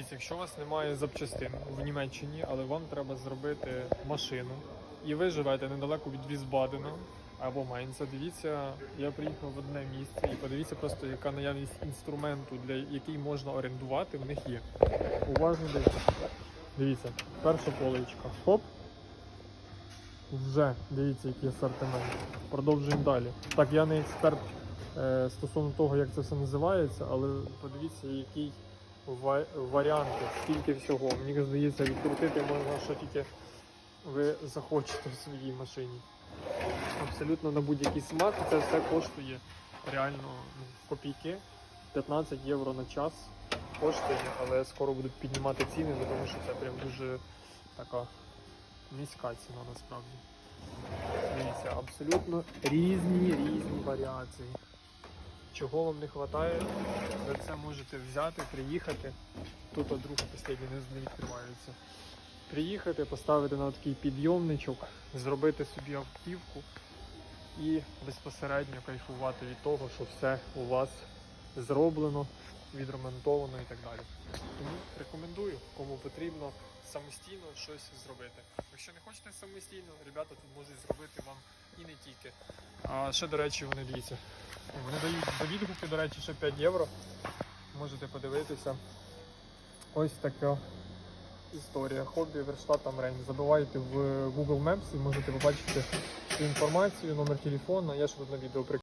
Дивіться, якщо у вас немає запчастин в Німеччині, але вам треба зробити машину, і ви живете недалеко від Візбадена або Майнца, дивіться, я приїхав в одне місце і подивіться просто, яка наявність інструменту, для який можна орендувати, в них є. Уважно дивіться. Дивіться, перша поличка. Хоп. Вже дивіться, який асортимент. Продовжуємо далі. Так, я не експерт е, стосовно того, як це все називається, але подивіться, який варіанти, скільки всього. Мені здається, відкрутити можна, що тільки ви захочете в своїй машині. Абсолютно на будь-який смак це все коштує реально ну, копійки. 15 євро на час коштує, але скоро будуть піднімати ціни, ну, тому що це прям дуже така низька ціна насправді. Дивіться, абсолютно різні різні варіації. Чого вам не вистачає, ви це можете взяти, приїхати. Тут от друга постійно не, не відкривається. Приїхати, поставити на такий підйомничок, зробити собі автівку і безпосередньо кайфувати від того, що все у вас зроблено, відремонтовано і так далі. Тому рекомендую, кому потрібно самостійно щось зробити. Якщо не хочете самостійно, ребята тут можуть зробити вам і не тільки. А ще, до речі, вони дивіться. Вони дають за відгуки, до речі, ще 5 євро. Можете подивитися. Ось така історія. Хобі верштат Амрень. Забивайте в Google Maps і можете побачити всю інформацію, номер телефону. Я ж тут на відео прикрив.